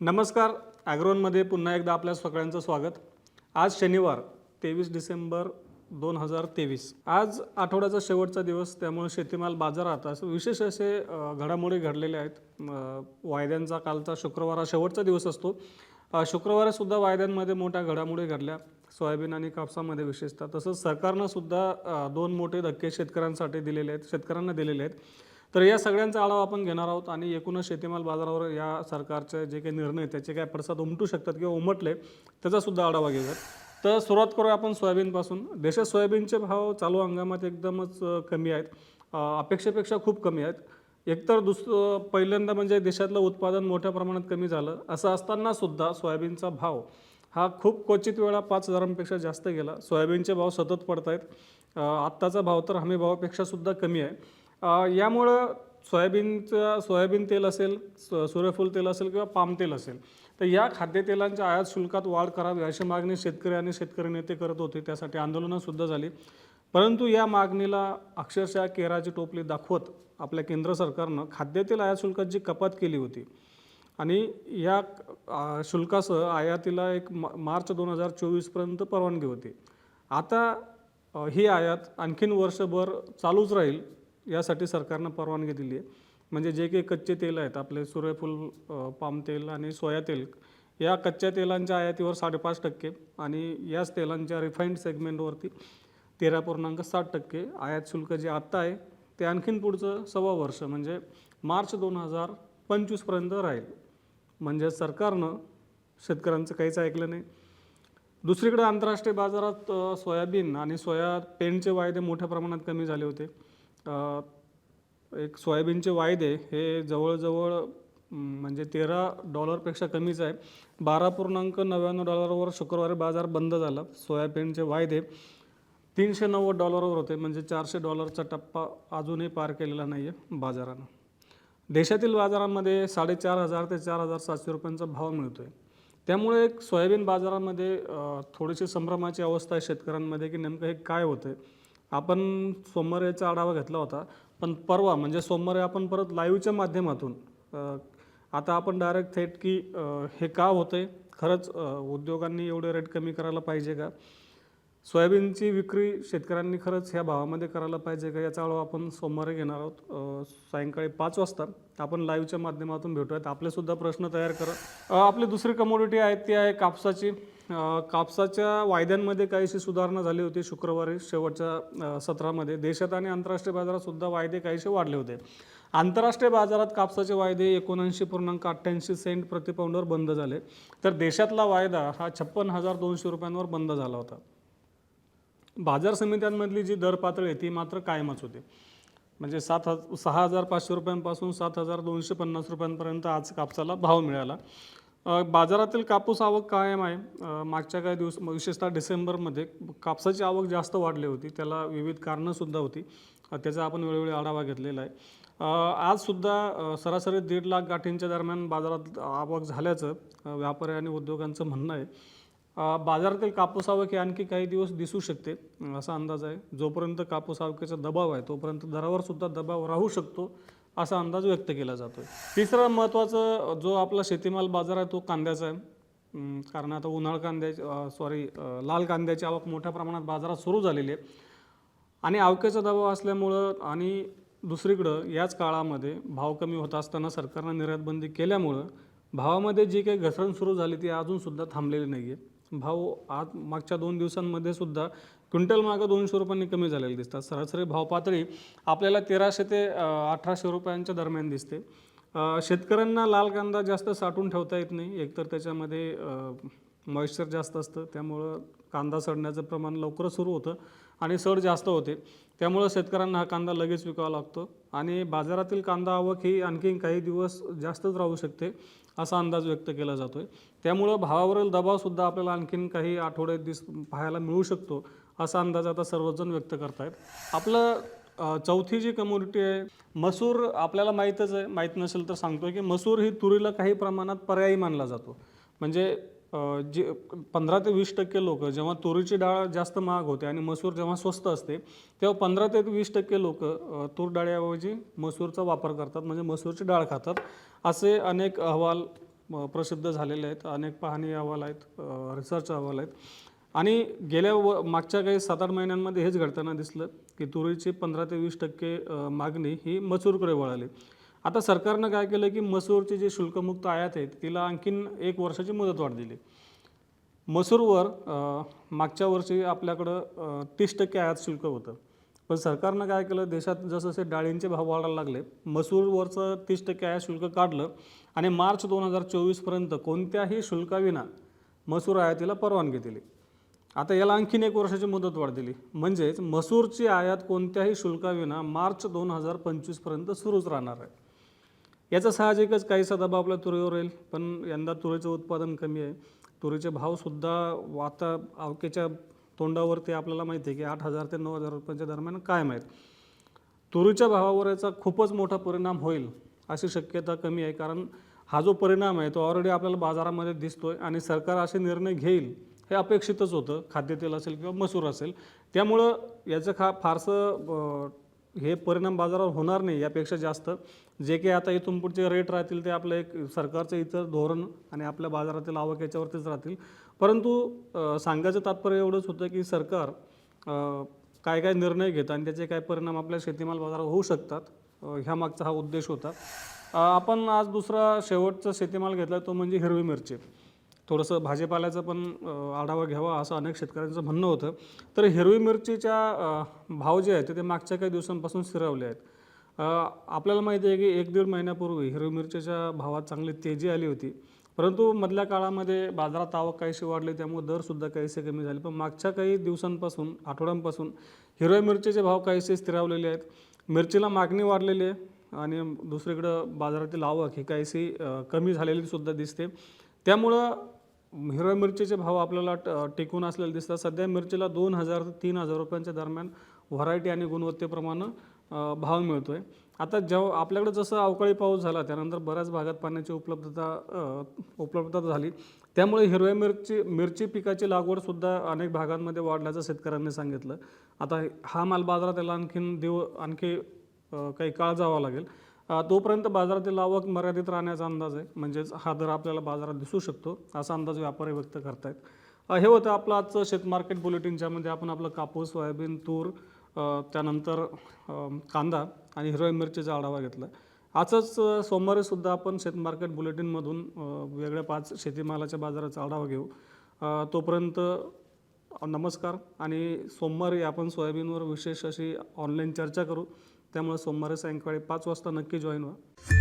नमस्कार ॲग्रोनमध्ये पुन्हा एकदा आपल्या सगळ्यांचं स्वागत. आज शनिवार तेवीस डिसेंबर दोन हजार तेवीस. आज आठवड्याचा शेवटचा दिवस त्यामुळे शेतीमाल बाजारात असं विशेष असे घडामोडी घडलेले आहेत. वायद्यांचा कालचा शुक्रवार हा शेवटचा दिवस असतो. शुक्रवारसुद्धा वायद्यांमध्ये मोठ्या घडामोडी घडल्या. सोयाबीन आणि कापसामध्ये विशेषतः. तसंच सरकारनं सुद्धा दोन मोठे धक्के शेतकऱ्यांसाठी दिलेले आहेत शेतकऱ्यांना दिलेले आहेत. तर या सगळ्यांचा आढावा आपण घेणार आहोत आणि एकूणच शेतीमाल बाजारावर या सरकारचे जे काही निर्णय आहेत, त्याचे काय पडसाद उमटू शकतात किंवा उमटले त्याचासुद्धा आढावा घेऊयात. तर सुरुवात करूया आपण सोयाबीनपासून. देशात सोयाबीनचे भाव चालू हंगामात एकदमच कमी आहेत. अपेक्षेपेक्षा खूप कमी आहेत. एकतर दुसरं पहिल्यांदा म्हणजे देशातलं उत्पादन मोठ्या प्रमाणात कमी झालं असं असतानासुद्धा सोयाबीनचा भाव हा खूप क्वचित वेळा पाच हजारांपेक्षा जास्त गेला. सोयाबीनचे भाव सतत पडत आहेत आत्ताचा भाव तर हमी भावापेक्षासुद्धा कमी आहे. यामुळं सोयाबीनचं सोयाबीन तेल असेल सूर्यफूल तेल असेल किंवा पाम तेल असेल तर या खाद्यतेलांच्या आयात शुल्कात वाढ करावी अशी मागणी शेतकरी आणि शेतकरी नेते करत होते. त्यासाठी आंदोलनंसुद्धा झाली. परंतु या मागणीला अक्षरशः केराची टोपली दाखवत आपल्या केंद्र सरकारनं खाद्यतेल आयात शुल्कात जी कपात केली होती आणि या शुल्कासह आयातीला एक मार्च दोन हजार चोवीसपर्यंत परवानगी होती. आता ही आयात आणखीन वर्षभर चालूच राहील. यासाठी सरकारनं परवानगी दिली आहे म्हणजे जे काही कच्चे तेल आहेत आपले सूर्यफूल पाम तेल आणि सोया तेल या कच्च्या तेलांच्या आयातीवर साडेपाच टक्के आणि याच तेलांच्या रिफाईंड सेगमेंटवरती तेरा पूर्णांक सात टक्के आयात शुल्क जे आत्ता आहे ते आणखीन पुढचं सव्वा वर्ष म्हणजे मार्च दोन हजार पंचवीसपर्यंत राहील. म्हणजे सरकारनं शेतकऱ्यांचं काहीच ऐकलं नाही. दुसरीकडे आंतरराष्ट्रीय बाजारात सोयाबीन आणि सोया पेनचे वायदे मोठ्या प्रमाणात कमी झाले होते. एक सोयाबीनचे वायदे हे जवळजवळ म्हणजे तेरा डॉलरपेक्षा कमीच आहे. बारा पूर्णांक नव्याण्णव डॉलरवर शुक्रवारी बाजार बंद झाला. सोयाबीनचे वायदे तीनशे नव्वद डॉलरवर होते म्हणजे चारशे डॉलरचा टप्पा अजूनही पार केलेला नाही आहे बाजारानं. देशातील बाजारामध्ये साडेचार हजार ते चार हजार सातशे रुपयांचा भाव मिळतो आहे त्यामुळे एक सोयाबीन बाजारामध्ये थोडीशी संभ्रमाची अवस्था आहे शेतकऱ्यांमध्ये की नेमकं हे काय होतं आहे आपण सोमवारी याचा आढावा घेतला होता पण परवा म्हणजे सोमवारी आपण परत लाईव्हच्या माध्यमातून आता आपण डायरेक्ट थेट की हे का होतं आहे खरंच उद्योगांनी एवढे रेट कमी करायला पाहिजे का? सोयाबीनची विक्री शेतकऱ्यांनी खरंच ह्या भावामध्ये करायला पाहिजे का? याचा आढावा आपण सोमवारी घेणार आहोत सायंकाळी पाच वाजता. आपण लाईव्हच्या माध्यमातून भेटूयात. आपलेसुद्धा प्रश्न तयार करा. आपली दुसरी कमोडिटी आहे ती आहे कापसाची. कापसाच्या वायद्यांमध्ये काहीशी सुधारणा झाली होती शुक्रवारी शेवटच्या सत्रामध्ये. देशात आणि आंतरराष्ट्रीय बाजारातसुद्धा वायदे काहीसे वाढले होते. आंतरराष्ट्रीय बाजारात कापसाचे वायदे एकोणऐंशी पूर्णांक अठ्ठ्याऐंशी सेंट प्रतिपाऊंडवर बंद झाले. तर देशातला वायदा हा छप्पन हजार दोनशे रुपयांवर बंद झाला होता. बाजार समित्यांमधली जी दर पातळी आहे ती मात्र कायमच होती. म्हणजे सात हज सहा हजार पाचशे रुपयांपासून सात हजार दोनशे पन्नास रुपयांपर्यंत आज कापसाला भाव मिळाला. बाजारातील कापूस आवक कायम आहे. मागच्या काही दिवस विशेषतः डिसेंबरमध्ये कापसाची आवक जास्त वाढली होती. त्याला विविध कारणंसुद्धा होती. त्याचा आपण वेळोवेळी आढावा घेतलेला आहे. आजसुद्धा सरासरी दीड लाख गाठींच्या दरम्यान बाजारात आवक झाल्याचं व्यापारी आणि उद्योगांचं म्हणणं आहे. बाजारातील कापूस आवक ही आणखी काही दिवस दिसू शकते असा अंदाज आहे. जोपर्यंत कापूस आवकेचा दबाव आहे तोपर्यंत दरावर सुद्धा दबाव राहू शकतो. असा अंदाज व्यक्त केला जातो आहे तिसरा महत्त्वाचं जो आपला शेतीमाल बाजार आहे तो कांद्याचा आहे. कारण आता उन्हाळ कांद्याची सॉरी लाल कांद्याची आवक मोठ्या प्रमाणात बाजारात सुरू झालेली आहे. आणि आवकेचा दबाव असल्यामुळं आणि दुसरीकडं याच काळामध्ये भाव कमी होत असताना सरकारनं निर्यातबंदी केल्यामुळं भावामध्ये जी काही घसरण सुरू झाली ती अजूनसुद्धा थांबलेली नाही आहे भाव आज मागच्या दोन दिवसांमध्ये सुद्धा क्विंटल मागं दोनशे रुपयांनी कमी झालेले दिसतात. सरासरी भाव पातळी आपल्याला तेराशे ते अठराशे रुपयांच्या दरम्यान दिसते. शेतकऱ्यांना लाल कांदा जास्त साठवून ठेवता येत नाही. एकतर त्याच्यामध्ये मॉइश्चर जास्त असतं. त्यामुळं कांदा सडण्याचं प्रमाण लवकर सुरू होतं आणि सड जास्त होते. त्यामुळं शेतकऱ्यांना हा कांदा लगेच विकावा लागतो. आणि बाजारातील कांदा आवक ही आणखी काही दिवस जास्तच राहू शकते असा अंदाज व्यक्त केला जातो आहे त्यामुळं भावावरील दबावसुद्धा आपल्याला आणखीन काही आठवडे दिस पाहायला मिळू शकतो. असा अंदाज आता सर्वजण व्यक्त करतायत. आपलं चौथी जी कम्युनिटी आहे मसूर आपल्याला माहीतच आहे. माहीत नसेल तर सांगतोय की मसूर ही तुरीला काही प्रमाणात पर्यायी मानला जातो. म्हणजे जे पंधरा ते वीस टक्के लोक जेव्हा तुरीची डाळ जास्त महाग होते आणि मसूर जेव्हा स्वस्त असते तेव्हा पंधरा ते वीस टक्के लोक तूर डाळीऐवजी मसूरचा वापर करतात. म्हणजे मसूरची डाळ खातात. असे अनेक अहवाल प्रसिद्ध झालेले आहेत. अनेक पाहणी अहवाल आहेत रिसर्च अहवाल आहेत. आणि गेल्या व मागच्या काही सात आठ महिन्यांमध्ये हेच घडताना दिसलं की तुरीची पंधरा ते वीस टक्के मागणी ही मसूरकडे वळाली. आता सरकारनं काय केलं की मसूरची जी शुल्कमुक्त आयात आहे तिला आणखीन एक वर्षाची मुदतवाढ दिली. मसूरवर मागच्या वर्षी आपल्याकडं तीस टक्के आयात शुल्क होतं. पण सरकारनं काय केलं देशात जसजसे डाळींचे भाव वाढायला लागले मसूरवरचं तीस टक्के आयात शुल्क काढलं आणि मार्च दोन हजार चोवीसपर्यंत कोणत्याही शुल्काविना मसूर आयातीला परवानगी दिली. आता याला आणखीन एक वर्षाची मुदतवाढ दिली म्हणजेच मसूरची आयात कोणत्याही शुल्काविना मार्च दोन हजार पंचवीसपर्यंत सुरूच राहणार आहे. याचा साहजिकच काहीसा दबाव आपल्या तुरीवर येईल पण यंदा तुरीचं उत्पादन कमी आहे. तुरीचे भावसुद्धा आता अवकेच्या तोंडावरती आपल्याला माहिती आहे की आठ हजार ते नऊ हजार रुपयांच्या दरम्यान कायम आहेत. तुरीच्या भावावर याचा खूपच मोठा परिणाम होईल अशी शक्यता कमी आहे कारण हा जो परिणाम आहे तो ऑलरेडी आपल्याला बाजारामध्ये दिसतोय आणि सरकार असे निर्णय घेईल हे अपेक्षितच होतं. खाद्यतेल असेल किंवा मसूर असेल. त्यामुळं याचं खा फारसं हे परिणाम बाजारावर होणार नाही. यापेक्षा जास्त जे काही आता इथून पुढचे रेट राहतील ते आपलं एक सरकारचं इतर धोरण आणि आपल्या बाजारातील आवक याच्यावरतीच राहतील. परंतु सांगायचं तात्पर्य एवढंच होतं की सरकार काय काय निर्णय घेतं आणि त्याचे काय परिणाम आपल्या शेतीमाल बाजारावर होऊ शकतात ह्या मागचा हा उद्देश होता. आपण आज दुसरा शेवटचा शेतीमाल घेतला तो म्हणजे हिरवी मिरची. थोडंसं भाजीपाल्याचं पण आढावा घ्यावा असं अनेक शेतकऱ्यांचं म्हणणं होतं. तर हिरवी मिरचीच्या भाव जे आहेत ते मागच्या काही दिवसांपासून स्थिरावले आहेत. आपल्याला माहिती आहे की एक दीड महिन्यापूर्वी हिरवी मिरचीच्या भावात चांगली तेजी आली होती. परंतु मधल्या काळामध्ये बाजारात आवक काहीशी वाढली त्यामुळे दरसुद्धा काहीसे कमी झाले. पण मागच्या काही दिवसांपासून आठवड्यांपासून हिरव्या मिरचीचे भाव काहीसे स्थिरावलेले आहेत. मिरचीला मागणी वाढलेली आहे आणि दुसरीकडं बाजारातील आवक ही काहीशी कमी झालेली सुद्धा दिसते. त्यामुळं हिरव्या मिरचीचे भाव आपल्याला ट- टिकून असलेले दिसतात. सध्या मिरचीला दोन हजार ते तीन हजार रुपयांच्या दरम्यान व्हरायटी आणि गुणवत्तेप्रमाणे भाव मिळतो आहे आता जेव्हा आपल्याकडे जसं अवकाळी पाऊस झाला त्यानंतर बऱ्याच भागात पाण्याची उपलब्धता उपलब्धता झाली. त्यामुळे हिरव्या मिरची मिरची पिकाची लागवडसुद्धा अनेक भागांमध्ये वाढल्याचं शेतकऱ्यांनी सांगितलं. आता हा माल बाजारात याला आणखीन देव आणखी काही काळ जावा लागेल. तोपर्यंत बाजारातील आवक मर्यादित राहण्याचा अंदाज आहे. म्हणजेच हा दर आपल्याला बाजारात दिसू शकतो असा अंदाज व्यापारी व्यक्त करतायत. हे होतं आपलं आजचं शेत मार्केट बुलेटिन ज्यामध्ये आपण आपलं कापूस सोयाबीन तूर त्यानंतर कांदा आणि हिरव्या मिरचीचा आढावा घेतला. आजच सोमवारीसुद्धा सोमवारी सुद्धा आपण शेत मार्केट बुलेटिनमधून वेगळ्या पाच शेतीमालाच्या बाजाराचा आढावा घेऊ. तोपर्यंत नमस्कार आणि सोमवारी आपण सोयाबीनवर विशेष अशी ऑनलाईन चर्चा करू. त्यामुळे सोमवारी सायंकाळी पाच वाजता नक्की जॉईन व्हा.